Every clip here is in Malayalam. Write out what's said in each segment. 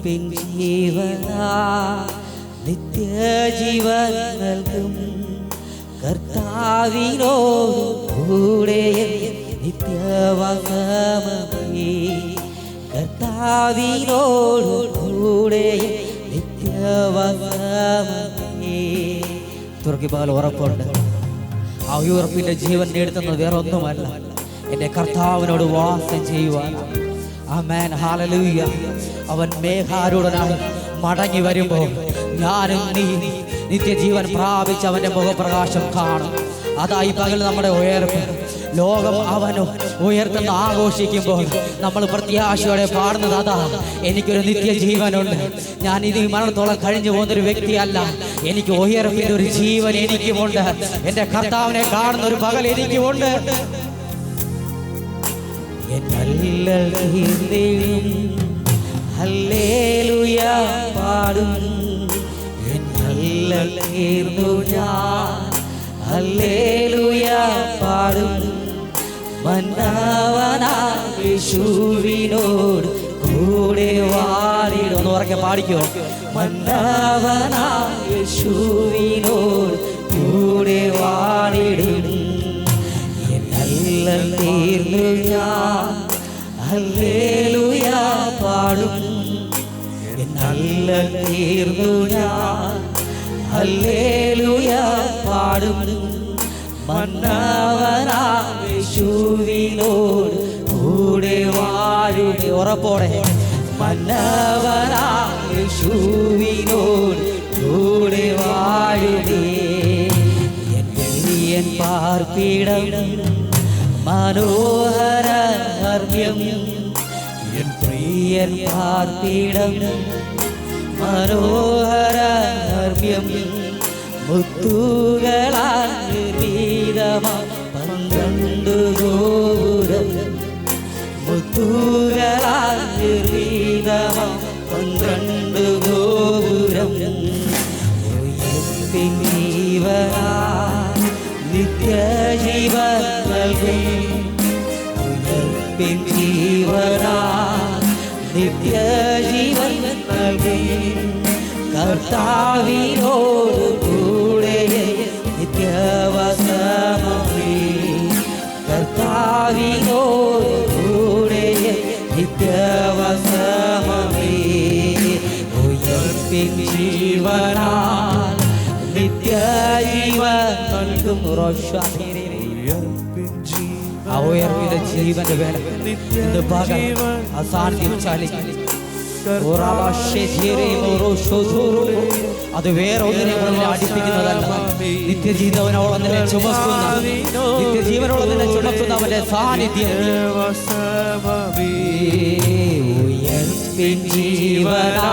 ഉയർപ്പിൻ ജീവനാ നിത്യജീവൻ നൽകും. കർത്താവിനോ കൂടെ നിത്യവസമേ കർത്താവിനോട് കൂടെ നിത്യവസമേ തുറക്കി പകൽ ഉറപ്പുണ്ട്. ആ ഉയർപ്പിന്റെ ജീവൻ നേടുന്നത് വേറെ ഒന്നുമല്ല എന്റെ കർത്താവിനോട് വാസം ചെയ്യുവാൻ. അവൻ മേഘാരൂഢനായി മടങ്ങി വരുമ്പോൾ ഞാനും നീ നിത്യജീവൻ പ്രാപിച്ച് അവന്റെ മുഖപ്രകാശം കാണും. അതായി പകൽ നമ്മുടെ ഉയർപ്പ്. ലോകം അവനും ഉയർത്തുന്ന ആഘോഷിക്കുമ്പോൾ നമ്മൾ പ്രത്യാശയോടെ പാടുന്നത് അതാ. എനിക്കൊരു നിത്യജീവനുണ്ട്. ഞാൻ ഈ മരണത്തോളം കഴിഞ്ഞു പോകുന്നൊരു വ്യക്തിയല്ല. എനിക്ക് ഉയർപ്പിന്റെ ഒരു ജീവൻ എനിക്കുമുണ്ട്. എന്റെ കർത്താവിനെ കാണുന്ന ഒരു പകൽ എനിക്കുമുണ്ട്. ഹല്ലേലൂയ പാടും എന്നല്ലൽ തീർന്നു ഞാൻ ഹല്ലേലൂയ പാടും. മന്നവനാ യേശുവിനോട് കൂടെ വാടിടും. ഒന്ന് ഉറക്കെ പാടിക്കോ മന്നവനാ യേശുവിനോട് ഹല്ലേലൂയ പാടും. എന്നല്ലൽ തീർന്നു ഞാൻ. ഹല്ലേലൂയ പാടും. മന്നവനാശുവിനോട് കൂടെ വാഴുടെ ഉറപ്പോടെ. മന്നവനാശുവിനോട് കൂടെ വാഴുകേ. എൻ പാർപ്പിടം. മനോഹര ഹർമ്യം എൻ പ്രിയൻ പാർപ്പിടം. മനോഹര ഹർമ്യം മുത്തുകളാൽ വീതമാ പന്ത്രണ്ട് ഗോപുരം. മുത്തുകളാൽ വീതമാ പന്ത്രണ്ട് ഗോപുരം. ഉയർത്തിൻ ജീവനാ. നിത്യജീവൻ നൽകും. ഉയർപ്പിൻ ജീവനാ നിത്യജീവൻ നൽകും. കർത്താവിനോട് കൂടെ നിത്യവസമേ കർത്താവിനോട് കൂടെ നിത്യവസമേ ഉയർപ്പിൻ ജീവനാൽ നിത്യജീവൻ നൽകും. റോഷാധീരേ ആ ജീവന്റെ വേല ഇന്ന് അത് വേറെ ഒന്നിനെ കൂടെ അടിപ്പിക്കുന്നതല്ല. നിത്യജീവനോളം നിന്നെ ചുമക്കുന്ന നിത്യജീവനോളം നിന്നെ ചുമക്കുന്ന അവന്റെ സാന്നിധ്യം. ഉയർപ്പിൻ ജീവനാ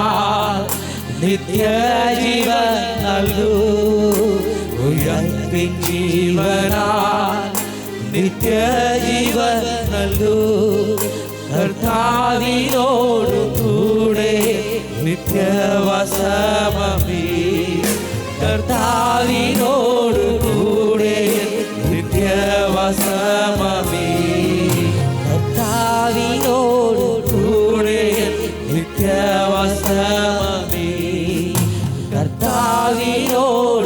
നൽകൂ. ഉയർപ്പിൻ ജീവനാൽ നിത്യജീവ നൽകൂ കർത്താവിനോടു കൂടെ നിത്യവസമീ കർത്താവിനോടു കൂടെ നിത്യവസമീ കർത്താവിനോടു കൂടെ നിത്യവസമീ കർത്താവിനോട്